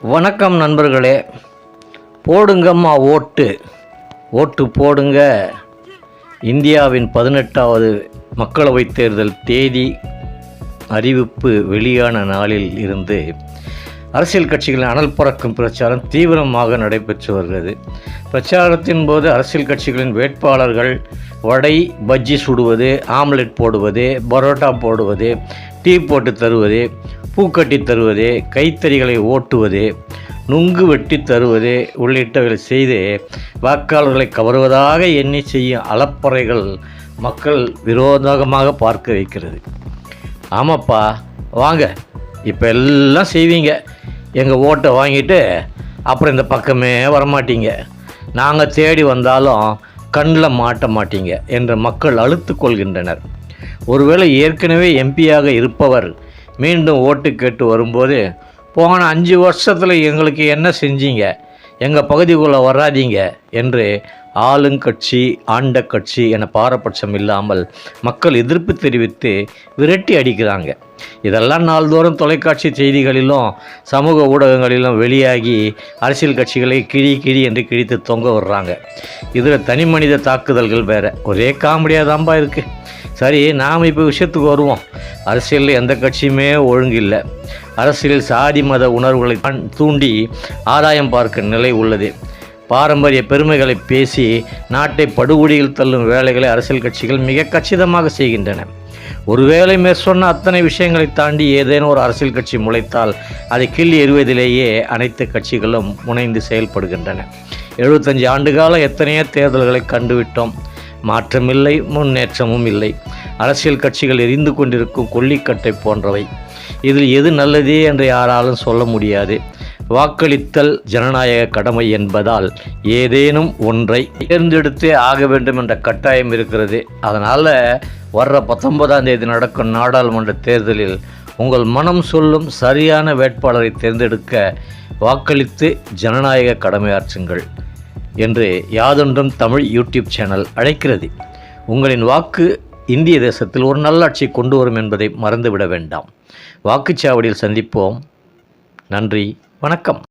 வணக்கம் நண்பர்களே. போடுங்கம்மா ஓட்டு. ஓட்டு போடுங்க. இந்தியாவின் பதினெட்டாவது மக்களவைத் தேர்தல் தேதி அறிவிப்பு வெளியான நாளில் இருந்து அரசியல் கட்சிகளின் அனல் பறக்கும் பிரச்சாரம் தீவிரமாக நடைபெற்று வருகிறது. பிரச்சாரத்தின் போது அரசியல் கட்சிகளின் வேட்பாளர்கள் வடை பஜ்ஜி சுடுவது ஆம்லெட் போடுவது பரோட்டா போடுவது டீ போட்டு தருவது பூக்கட்டி தருவது கைத்தறிகளை ஓட்டுவது நுங்கு வெட்டி தருவது உள்ளிட்டவை செய்து வாக்காளர்களை கவருவதாக எண்ணி செய்யும் அலப்பறைகள் மக்கள் விரோதமாக பார்க்க வைக்கிறது. ஆமாப்பா வாங்க இப்போ எல்லாம் செய்வீங்க. எங்கள் ஓட்டை வாங்கிட்டு அப்புறம் இந்த பக்கமே வரமாட்டீங்க. நாங்கள் தேடி வந்தாலும் கண்ணில் மாட்ட மாட்டீங்க என்று மக்கள் அழுத்து கொள்கின்றனர். ஒருவேளை ஏற்கனவே எம்பியாக இருப்பவர் மீண்டும் ஓட்டு கேட்டு வரும்போது போன அஞ்சு வருஷத்தில் எங்களுக்கு என்ன செஞ்சீங்க? எங்கள் பகுதிக்குள்ளே வராதீங்க என்று ஆளுங்கட்சி ஆண்ட கட்சி என பாரபட்சம் இல்லாமல் மக்கள் எதிர்ப்பு தெரிவித்து விரட்டி அடிக்கிறாங்க. இதெல்லாம் நாள்தோறும் தொலைக்காட்சி செய்திகளிலும் சமூக ஊடகங்களிலும் வெளியாகி அரசியல் கட்சிகளை கிழி கிழி என்று கிழித்து தொங்க விடுறாங்க. இதில் தனி மனித தாக்குதல்கள் வேறு. ஒரே காமெடியாக தான்பா இருக்குது சரி நாம் இப்போ விஷயத்துக்கு வருவோம். அரசியலில் எந்த கட்சியுமே ஒழுங்கு இல்லை. அரசியலில் சாதி மத உணர்வுகளை தூண்டி ஆதாயம் பார்க்க நிலை உள்ளது. பாரம்பரிய பெருமைகளை பேசி நாட்டை படுகொடியில் தள்ளும் வேலைகளை அரசியல் கட்சிகள் மிக கச்சிதமாக செய்கின்றன. ஒருவேளை மேற்சொன்ன அத்தனை விஷயங்களை தாண்டி ஏதேனும் ஒரு அரசியல் கட்சி முளைத்தால் அதை கிள்ளி எறிவதிலேயே அனைத்து கட்சிகளும் முனைந்து செயல்படுகின்றன. எழுபத்தஞ்சு ஆண்டுகால எத்தனையோ தேர்தல்களை கண்டுவிட்டோம். மாற்றமில்லை முன்னேற்றமும் இல்லை. அரசியல் கட்சிகள் எரிந்து கொண்டிருக்கும் கொல்லிக்கட்டை போன்றவை. இதில் எது நல்லதே என்று யாராலும் சொல்ல முடியாது. வாக்களித்தல் ஜனநாயக கடமை என்பதால் ஏதேனும் ஒன்றை தேர்ந்தெடுத்தே ஆக வேண்டும் என்ற கட்டாயம் இருக்கிறது. அதனால் வர்ற பத்தொன்பதாம் தேதி நடக்கும் நாடாளுமன்ற தேர்தலில் உங்கள் மனம் சொல்லும் சரியான வேட்பாளரை தேர்ந்தெடுக்க வாக்களித்து ஜனநாயக கடமையாற்றுங்கள் என்று யாதொன்றும் தமிழ் யூடியூப் சேனல் அழைக்கிறது. உங்களின் வாக்கு இந்திய தேசத்தில் ஒரு நல்லாட்சி கொண்டு வரும் என்பதை மறந்துவிட வேண்டாம். வாக்குச்சாவடியில் சந்திப்போம். நன்றி. வணக்கம்.